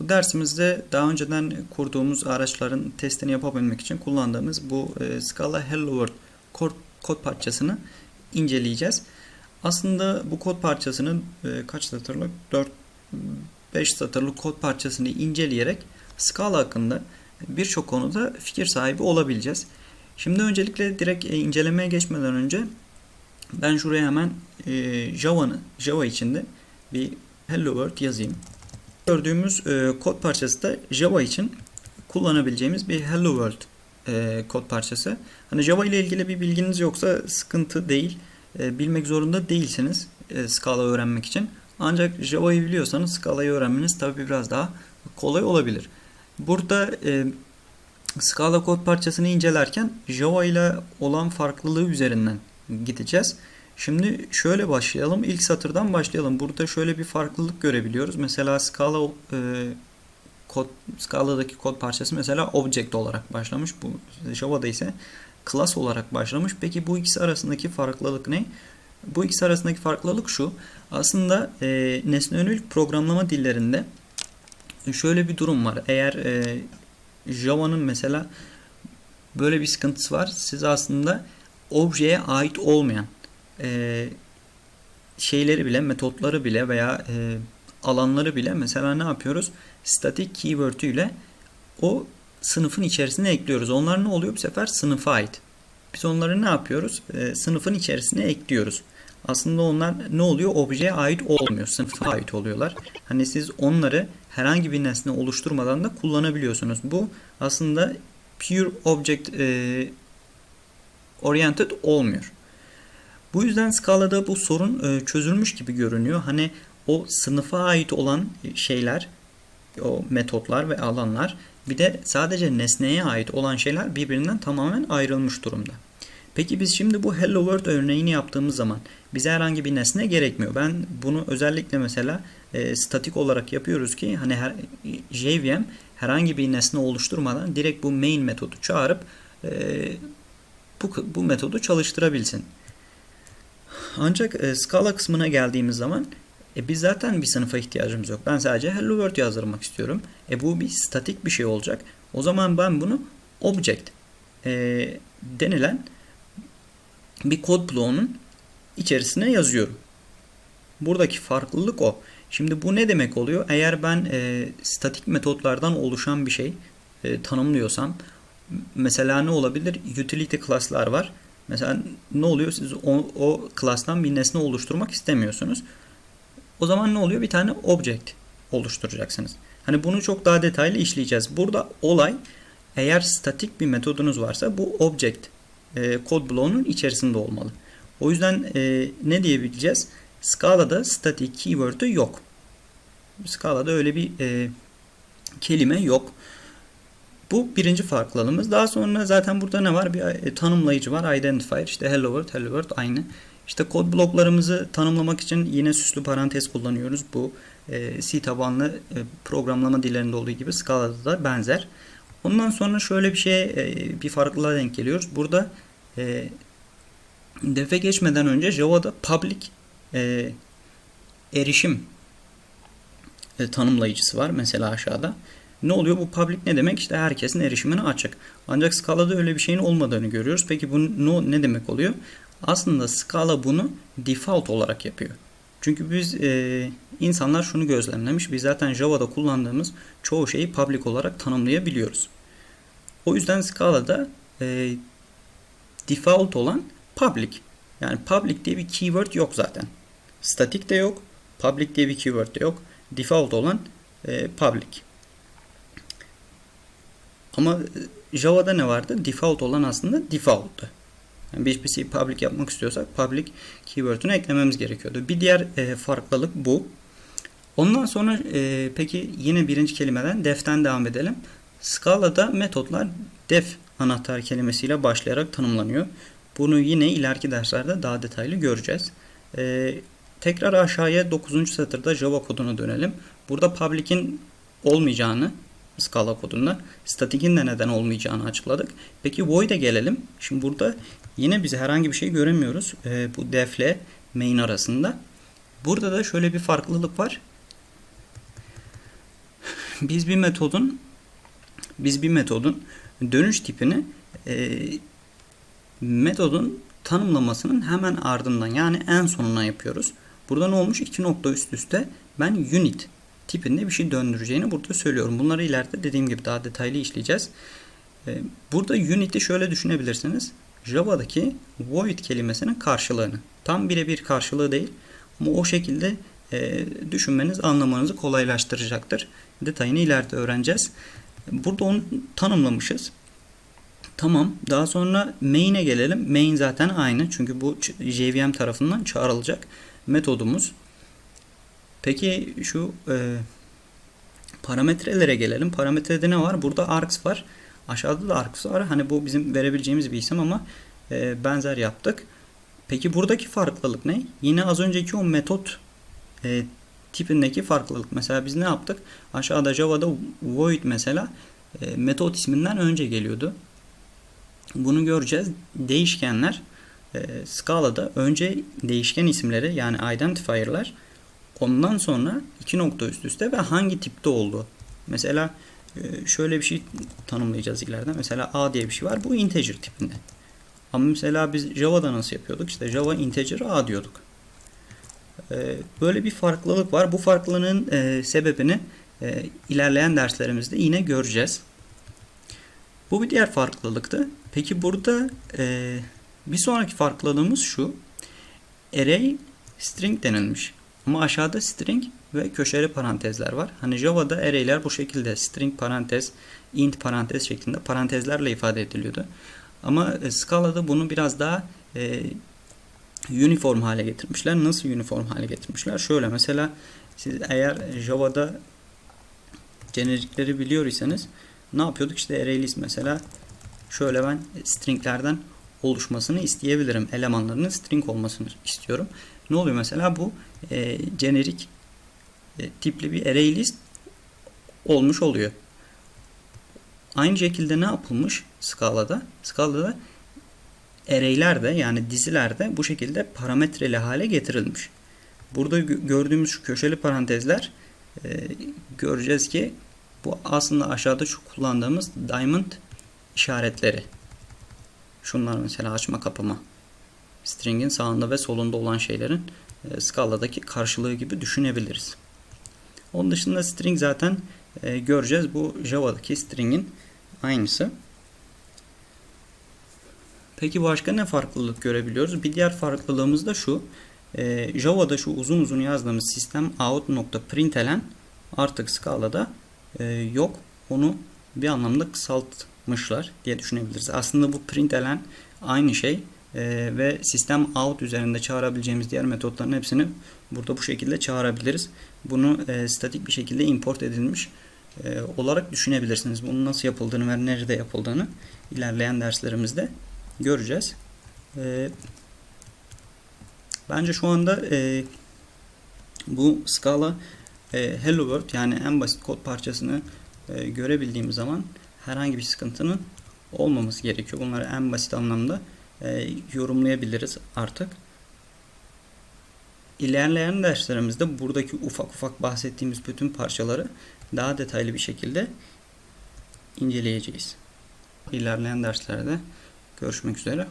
Bu dersimizde daha önceden kurduğumuz araçların testini yapabilmek için kullandığımız bu e, Scala Hello World kod, parçasını inceleyeceğiz. Aslında bu kod parçasının e, kaç satırlık? 4 5 satırlık kod parçasını inceleyerek Scala hakkında birçok konuda fikir sahibi olabileceğiz. Şimdi öncelikle direkt e, incelemeye geçmeden önce ben şuraya hemen e, Java'nı Java içinde bir Hello World yazayım. Gördüğümüz e, kod parçası da Java için kullanabileceğimiz bir Hello World e, kod parçası. Hani Java ile ilgili bir bilginiz yoksa sıkıntı değil. E, bilmek zorunda değilsiniz e, Scala öğrenmek için. Ancak Java'yı biliyorsanız Scala'yı öğrenmeniz tabii biraz daha kolay olabilir. Burada e, Scala kod parçasını incelerken Java ile olan farklılığı üzerinden gideceğiz. Şimdi şöyle başlayalım. İlk satırdan başlayalım. Burada şöyle bir farklılık görebiliyoruz. Mesela Scala e, kod Scala'daki kod parçası mesela object olarak başlamış. Bu Java'da ise class olarak başlamış. Peki bu ikisi arasındaki farklılık ne? Bu ikisi arasındaki farklılık şu. Aslında e, nesne yönelik programlama dillerinde şöyle bir durum var. Eğer e, Java'nın mesela böyle bir sıkıntısı var. Siz aslında objeye ait olmayan e, şeyleri bile, metotları bile veya e, alanları bile mesela ne yapıyoruz? Static keyword ile o sınıfın içerisine ekliyoruz. Onlar ne oluyor? Bu sefer sınıfa ait. Biz onları ne yapıyoruz? E, sınıfın içerisine ekliyoruz. Aslında onlar ne oluyor? Objeye ait olmuyor. Sınıfa ait oluyorlar. Hani siz onları herhangi bir nesne oluşturmadan da kullanabiliyorsunuz. Bu aslında pure object e, oriented olmuyor. Bu yüzden Scala'da bu sorun e, çözülmüş gibi görünüyor. Hani o sınıfa ait olan şeyler, o metotlar ve alanlar bir de sadece nesneye ait olan şeyler birbirinden tamamen ayrılmış durumda. Peki biz şimdi bu Hello World örneğini yaptığımız zaman bize herhangi bir nesne gerekmiyor. Ben bunu özellikle mesela e, statik olarak yapıyoruz ki hani her, JVM herhangi bir nesne oluşturmadan direkt bu main metodu çağırıp e, bu, bu metodu çalıştırabilsin. Ancak e, Scala kısmına geldiğimiz zaman e, biz zaten bir sınıfa ihtiyacımız yok. Ben sadece Hello World yazdırmak istiyorum. E bu bir statik bir şey olacak. O zaman ben bunu object e, denilen bir kod bloğunun içerisine yazıyorum. Buradaki farklılık o. Şimdi bu ne demek oluyor? Eğer ben e, statik metotlardan oluşan bir şey e, tanımlıyorsam mesela ne olabilir? Utility class'lar var. Mesela ne oluyor? Siz o, o class'tan bir nesne oluşturmak istemiyorsunuz. O zaman ne oluyor? Bir tane object oluşturacaksınız. Hani bunu çok daha detaylı işleyeceğiz. Burada olay eğer statik bir metodunuz varsa bu object e, kod bloğunun içerisinde olmalı. O yüzden e, ne diyebileceğiz? Scala'da static keyword'ü yok. Scala'da öyle bir e, kelime yok. Bu birinci farklılığımız. Daha sonra zaten burada ne var? Bir e, tanımlayıcı var. Identifier. İşte hello world, hello world aynı. İşte kod bloklarımızı tanımlamak için yine süslü parantez kullanıyoruz. Bu e, C tabanlı e, programlama dillerinde olduğu gibi Scala'da da benzer. Ondan sonra şöyle bir şey bir farklılığa denk geliyoruz. Burada defe geçmeden önce Java'da public erişim tanımlayıcısı var mesela aşağıda. Ne oluyor? Bu public ne demek? İşte herkesin erişimine açık. Ancak Scala'da öyle bir şeyin olmadığını görüyoruz. Peki bu no, ne demek oluyor? Aslında Scala bunu default olarak yapıyor. Çünkü biz e, insanlar şunu gözlemlemiş. Biz zaten Java'da kullandığımız çoğu şeyi public olarak tanımlayabiliyoruz. O yüzden Scala'da e, default olan public. Yani public diye bir keyword yok zaten. Static de yok. Public diye bir keyword de yok. Default olan e, public. Ama Java'da ne vardı? Default olan aslında default'tu. Yani bir şeyi public yapmak istiyorsak public keyword'ünü eklememiz gerekiyordu. Bir diğer e, farklılık bu. Ondan sonra e, peki yine birinci kelimeden def'ten devam edelim. Scala'da metotlar def anahtar kelimesiyle başlayarak tanımlanıyor. Bunu yine ileriki derslerde daha detaylı göreceğiz. E, tekrar aşağıya 9. satırda Java koduna dönelim. Burada public'in olmayacağını Scala kodunda statik'in de neden olmayacağını açıkladık. Peki void'e gelelim. Şimdi burada yine biz herhangi bir şey göremiyoruz. E, bu def ile main arasında. Burada da şöyle bir farklılık var. biz bir metodun biz bir metodun dönüş tipini e, metodun tanımlamasının hemen ardından yani en sonuna yapıyoruz. Burada ne olmuş? İki nokta üst üste ben unit tipinde bir şey döndüreceğini burada söylüyorum. Bunları ileride dediğim gibi daha detaylı işleyeceğiz. E, burada unit'i şöyle düşünebilirsiniz. Java'daki void kelimesinin karşılığını. Tam birebir karşılığı değil ama o şekilde e, düşünmeniz anlamanızı kolaylaştıracaktır. Detayını ileride öğreneceğiz. Burada onu tanımlamışız. Tamam. Daha sonra main'e gelelim. Main zaten aynı. Çünkü bu JVM tarafından çağrılacak metodumuz. Peki şu e, parametrelere gelelim. Parametrede ne var? Burada args var. Aşağıda da args var. Hani bu bizim verebileceğimiz bir isim ama e, benzer yaptık. Peki buradaki farklılık ne? Yine az önceki o metot e, tipindeki farklılık. Mesela biz ne yaptık? Aşağıda Java'da void mesela e, metot isminden önce geliyordu. Bunu göreceğiz. Değişkenler e, Scala'da önce değişken isimleri yani identifier'lar ondan sonra iki nokta üst üste ve hangi tipte olduğu. Mesela e, şöyle bir şey tanımlayacağız ileride. Mesela A diye bir şey var. Bu integer tipinde. Ama mesela biz Java'da nasıl yapıyorduk? İşte Java integer A diyorduk. E, böyle bir farklılık var. Bu farklılığın e, sebebini ilerleyen derslerimizde yine göreceğiz. Bu bir diğer farklılıktı. Peki burada bir sonraki farklılığımız şu. Array string denilmiş. Ama aşağıda string ve köşeli parantezler var. Hani Java'da array'ler bu şekilde string parantez, int parantez şeklinde parantezlerle ifade ediliyordu. Ama e, Scala'da bunu biraz daha e, uniform hale getirmişler. Nasıl uniform hale getirmişler? Şöyle mesela siz eğer Java'da generikleri biliyor iseniz ne yapıyorduk? İşte array mesela şöyle ben stringlerden oluşmasını isteyebilirim. Elemanlarının string olmasını istiyorum. Ne oluyor mesela? Bu e, jenerik e, tipli bir array list olmuş oluyor. Aynı şekilde ne yapılmış Scala'da? Scala'da array'ler de yani diziler de bu şekilde parametreli hale getirilmiş. Burada gördüğümüz şu köşeli parantezler e, göreceğiz ki bu aslında aşağıda şu kullandığımız diamond işaretleri. Şunlar mesela açma kapama. String'in sağında ve solunda olan şeylerin e, Scala'daki karşılığı gibi düşünebiliriz. Onun dışında string zaten e, göreceğiz. Bu Java'daki string'in aynısı. Peki başka ne farklılık görebiliyoruz? Bir diğer farklılığımız da şu. E, Java'da şu uzun uzun yazdığımız sistem out.println artık Scala'da e, yok. Onu bir anlamda kısaltmışlar diye düşünebiliriz. Aslında bu println aynı şey e, ve sistem out üzerinde çağırabileceğimiz diğer metotların hepsini burada bu şekilde çağırabiliriz. Bunu e, statik bir şekilde import edilmiş e, olarak düşünebilirsiniz. Bunun nasıl yapıldığını ve nerede yapıldığını ilerleyen derslerimizde göreceğiz. E, bence şu anda e, bu Scala e, Hello World yani en basit kod parçasını e, görebildiğimiz zaman herhangi bir sıkıntının olmaması gerekiyor. Bunları en basit anlamda e, yorumlayabiliriz artık. İlerleyen derslerimizde buradaki ufak ufak bahsettiğimiz bütün parçaları daha detaylı bir şekilde inceleyeceğiz. İlerleyen derslerde görüşmek üzere.